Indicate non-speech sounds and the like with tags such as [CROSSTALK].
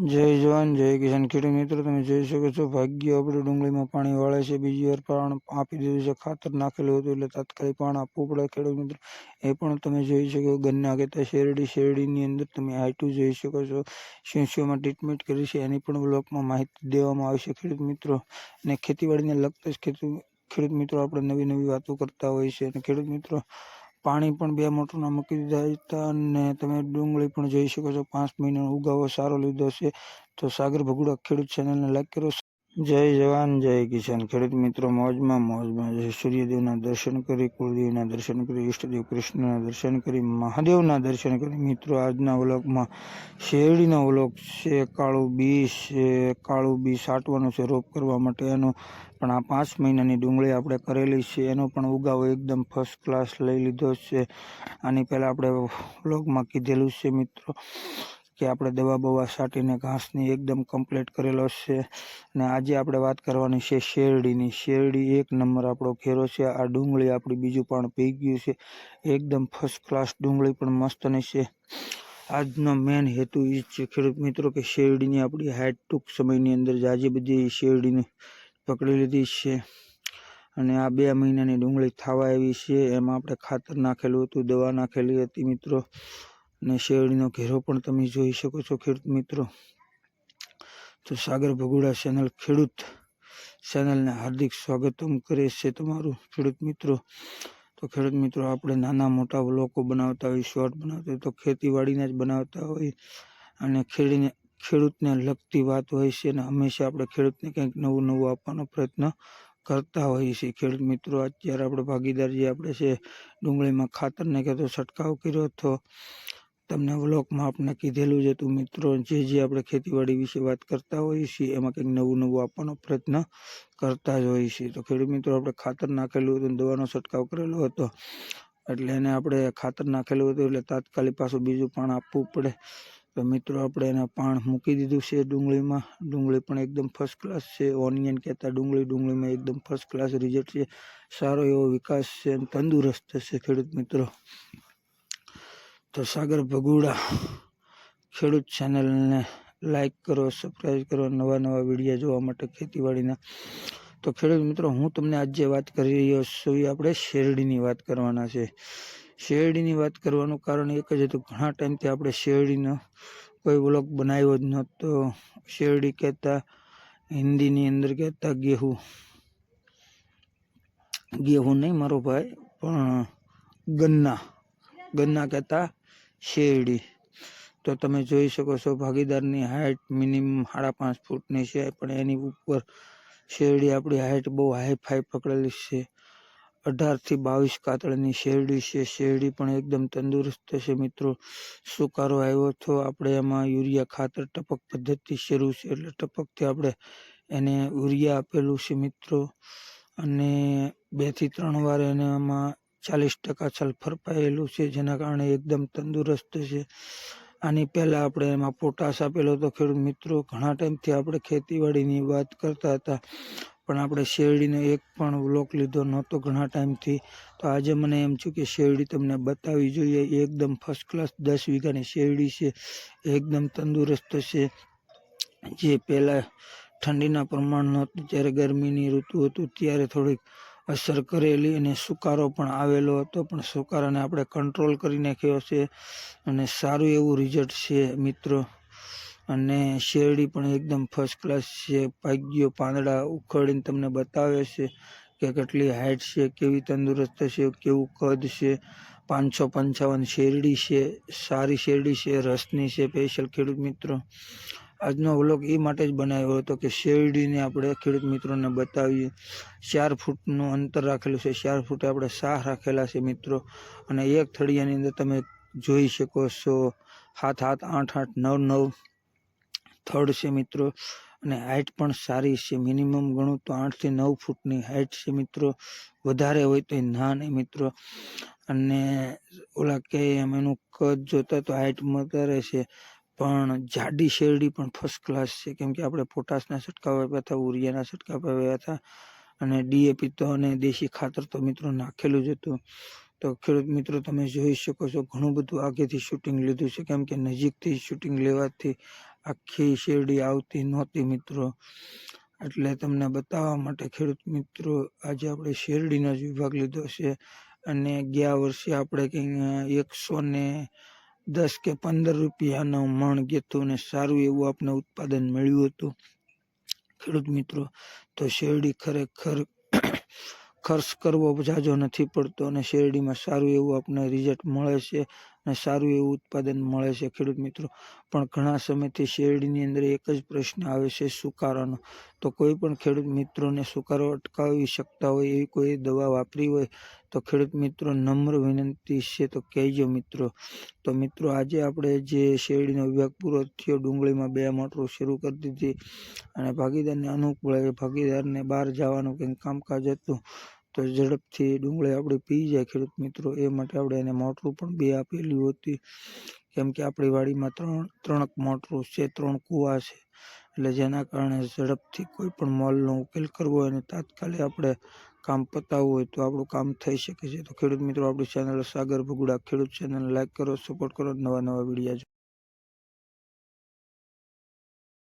જય જવાન, જય કિસાન. ખેડૂત મિત્રો, તમે જોઈ શકો છો, ભાગ્ય આપણે ડુંગળીમાં પાણી વાળે છે. બીજી વાર પાણ આપી દીધું છે, ખાતર નાખેલું હતું એટલે તાત્કાલિક પાણ આપવું પડે ખેડૂત મિત્રો. એ પણ તમે જોઈ શકો, ગન્ના કહેતા શેરડી, શેરડીની અંદર તમે હાઈટું જોઈ શકો છો. શું શુંમાં ટ્રીટમેન્ટ કરી છે, એની પણ બ્લોકમાં માહિતી દેવામાં આવશે ખેડૂત મિત્રો. અને ખેતીવાડીને લગતા જ ખેડૂત ખેડૂત મિત્રો આપણે નવી નવી વાતો કરતા હોય છે. અને ખેડૂત મિત્રો પાણી પણ બે મોટરના મૂકી દીધા હતા અને તમે ડુંગળી પણ જોઈ શકો છો. પાંચ મહિનાનો ઉગાવો સારો લીધો છે. તો સાગર ભગુડા ખેડૂત ચેનલને લાઈક કરો. જય જવાન, જય કિસાન. ખેડૂત મિત્રો, મોજમાં મોજમાં સૂર્યદેવના દર્શન કરી, કુળદેવના દર્શન કરી, ઈષ્ટદેવ કૃષ્ણના દર્શન કરી, મહાદેવના દર્શન કરી. મિત્રો, આજના ઓલોકમાં શેરડીનો ઓલોક છે, કાળું બી છે. કાળું બી સાટવાનું છે રોપ કરવા માટે એનો પણ આ પાંચ મહિનાની ડુંગળી આપણે કરેલી છે. એનો પણ ઉગાવો એકદમ ફર્સ્ટ ક્લાસ લઈ લીધો છે. આની પહેલાં આપણે વ્લોગમાં કીધેલું છે, મિત્રો. કે આપણે દવા બવા છાંટીને ઘાસની એકદમ કમ્પ્લીટ કરેલો છે. અને આજે આપણે વાત કરવાની છે શેરડીની. શેરડી એક નંબર આપણો ઘેરો છે. આ ડુંગળી આપણી બીજું પણ પી ગયું છે. એકદમ ફર્સ્ટ ક્લાસ ડુંગળી પણ મસ્તની છે. આજનો મેન હેતુ એ છે. ખેડૂત મિત્રો, કે શેરડીની આપણી હાઈટ ટૂંક સમયની અંદર જાજી બધી શેરડીની પકડી લીધી છે. અને આ બે મહિનાની ડુંગળી થવા આવી છે. એમાં આપણે ખાતર નાખેલું હતું, દવા નાખેલી હતી મિત્રો. અને શેરડીનો ઘેરો પણ તમે જોઈ શકો છો, ખેડૂત મિત્રો. તો સાગર ભગુડા ચેનલ ખેડૂત ચેનલને હાર્દિક સ્વાગતમ કરે છે તમારું, ખેડૂત મિત્રો. તો ખેડૂત મિત્રો, આપણે નાના મોટા લોકો બનાવતા હોય શોર્ટ બનાવતા હોય, તો ખેતીવાડીના જ બનાવતા હોય. અને ખેડીને, ખેડૂતને લગતી વાત હોય છે અને હંમેશા આપણે ખેડૂતને કંઈક નવું નવું આપવાનો પ્રયત્ન કરતા હોઈએ છીએ. ખેડૂત મિત્રો, અત્યારે આપણે ભાગીદાર જે આપણે છે, ડુંગળીમાં ખાતર નાખ્યો તો છંટકાવ કર્યો હતો. તમને વ્લોગમાં આપણે કીધેલું જ હતું મિત્રો, જે જે આપણે ખેતીવાડી વિશે વાત કરતા હોઈએ છીએ, એમાં કંઈક નવું નવું આપવાનો પ્રયત્ન કરતા જ હોઈએ છીએ. તો ખેડૂત મિત્રો, આપણે ખાતર નાખેલું હતું દવાનો છંટકાવ કરેલો હતો, એટલે એને આપણે ખાતર નાખેલું હતું, એટલે તાત્કાલિક પાછું બીજું પાણ આપવું પડે. તો મિત્રો, આપણે એને પાણ મૂકી દીધું છે ડુંગળીમાં. ડુંગળી પણ એકદમ ફર્સ્ટ ક્લાસ છે. ઓનિયન કહેતા ડુંગળી, ડુંગળીમાં એકદમ ફર્સ્ટ ક્લાસ રિઝલ્ટ છે. સારો એવો વિકાસ છે અને તંદુરસ્ત છે ખેડૂત મિત્રો. તો સાગર ભગુડા ખેડૂત ચેનલને લાઈક કરો સબસ્ક્રાઈબ કરો, નવા નવા વીડિયો જોવા માટે ખેતીવાડીના. તો ખેડૂત મિત્રો, હું તમને આજે વાત કરી રહ્યો છું, એ આપણે શેરડીની વાત કરવાના છે. શેરડીની વાત કરવાનું કારણ એક જ હતું, ઘણા ટાઈમથી આપણે શેરડીનો કોઈ વ્લોગ બનાવ્યો જ નહોતો. શેરડી કહેતા, હિન્દીની અંદર કહેતા, ગેહું. ગેહું નહીં, મારો ભાઈ, પણ ગન્ના. ગન્ના કહેતા શેરડી. તો તમે જોઈ શકો છો ભાગીદારની હાઇટ મિનિમમ સાડા પાંચ ફૂટની છે, પણ એની ઉપર શેરડી આપણી હાઇટ બહુ હાઈ ફાઈ પકડેલી છે. અઢારથી બાવીસ કાતળની શેરડી છે. શેરડી પણ એકદમ તંદુરસ્ત છે મિત્રો. સુકારો આવ્યો હતો આપણે એમાં યુરિયા ખાતર ટપક પદ્ધતિ શરૂ છે, એટલે ટપકથી આપણે એને યુરિયા આપેલું છે મિત્રો. અને બેથી ત્રણ વાર એને આમાં ચાલીસ ટકા સલ્ફર પાયેલું છે, જેના કારણે એકદમ તંદુરસ્ત છે. આની પહેલાં આપણે એમાં પોટાશ આપેલો હતો. ખેડૂત મિત્રો, ઘણા ટાઈમથી આપણે ખેતીવાડીની વાત કરતા હતા, પણ આપણે શેરડીનો એક પણ વ્લોક લીધો નહોતો ઘણા ટાઈમથી. તો આજે મને એમ છું કે શેરડી તમને બતાવવી જોઈએ. એકદમ ફર્સ્ટ ક્લાસ દસ વીઘાની શેરડી છે. એકદમ તંદુરસ્ત છે. જે પહેલાં ઠંડીના પ્રમાણ નહોતું. જ્યારે ગરમીની ઋતુ હતું, ત્યારે થોડીક અસર કરેલી અને સુકારો પણ આવેલો હતો. પણ સુકારાને આપણે કંટ્રોલ કરી નાખ્યો છે અને સારું એવું રિઝલ્ટ છે મિત્રો. અને શેરડી પણ એકદમ ફર્સ્ટ ક્લાસ છે. પાગ્યો પાંદડા ઉખડીને તમને બતાવે છે કે કેટલી હાઇટ છે, કેવી તંદુરસ્ત છે, કેવું કદ છે. પાંચસો પંચાવન શેરડી છે. સારી શેરડી છે, રસની છે સ્પેશિયલ ખેડૂત મિત્રો. આજનો વ્લોગ એ માટે જ બનાવ્યો હતો કે શેરડીને આપણે ખેડૂત મિત્રોને બતાવીએ. ચાર ફૂટનું અંતર રાખેલું છે. ચાર ફૂટે આપણે શાહ રાખેલા છે મિત્રો. અને એક થળિયાની અંદર તમે જોઈ શકો છો સાત સાત આઠ આઠ નવ નવ થર્ડ છે મિત્રો. અને હાઇટ પણ સારી છે. મિનિમમ ગણું તો આઠથી નવ ફૂટની હાઇટ છે મિત્રો. વધારે હોય તો એ ના નહીં મિત્રો. અને ઓલા કે એમ એનું કદ જોતા તો હાઇટમાં વધારે છે. પણ જાડી શેરડી પણ ફર્સ્ટ ક્લાસ છે. કેમ કે આપણે પોટાશના છંટકાવ આપ્યા હતા, ઉરિયાના છંટકાવ આપ્યા હતા અને ડીએપી તો અને દેશી ખાતર તો મિત્રો નાખેલું જ હતું. તો ખેડૂત મિત્રો, તમે જોઈ શકો છો ઘણું બધું આગેથી શૂટિંગ લીધું છે. કેમ કે નજીકથી શૂટિંગ લેવાથી આખી શેરડી આવતી નહોતી મિત્રો. એટલે તમને બતાવવા માટે ખેડૂત મિત્રો, આજે આપણે શેરડીનો જ વિભાગ લીધો છે. અને ગયા વર્ષે આપણે કંઈ એકસો ને દસ કે પંદર રૂપિયાનો મણ ગેતું અને સારું એવું આપણે ઉત્પાદન મળ્યું હતું. ખેડૂત મિત્રો, તો શેરડી ખરેખર [COUGHS] ખર્ચ કરવો જાજો નથી પડતો અને શેરડીમાં સારું એવું આપણને રિઝલ્ટ મળે છે. અને સારું એવું ઉત્પાદન મળે છે, ખેડૂત મિત્રો. પણ ઘણા સમયથી શેરડીની અંદર એક જ પ્રશ્ન આવે છે, સુકારાનો. તો કોઈ પણ ખેડૂત મિત્રોને સુકારો અટકાવી શકતા હોય એવી કોઈ દવા વાપરી હોય, તો ખેડૂત મિત્રો નમ્ર વિનંતી છે, તો કહેજો મિત્રો. તો મિત્રો, આજે આપણે જે શેરડીનો વિભાગ પૂરો થયો, ડુંગળીમાં બે મોટરો શરૂ કરી દીધી. અને ભાગીદારને અનુકૂળ ભાગીદારને બહાર જવાનું કંઈક કામકાજ હતું. તો ઝડપથી ડુંગળી આપણે પી જાય ખેડૂત મિત્રો. એ માટે આપણે એને મોટરું પણ બે આપેલી હતી. કેમ કે આપણી વાડીમાં ત્રણ ત્રણ મોટરું છે, ત્રણ કૂવા છે. એટલે જેના કારણે ઝડપથી કોઈ પણ મોલનો ઉકેલ કરવો હોય અને તાત્કાલિક આપણે કામ પતાવવું હોય તો આપણું કામ થઈ શકે છે. તો ખેડૂત મિત્રો, આપણી ચેનલ સાગર ભગુડા ખેડૂત ચેનલ લાઈક કરો સપોર્ટ કરો નવા નવા વિડીયા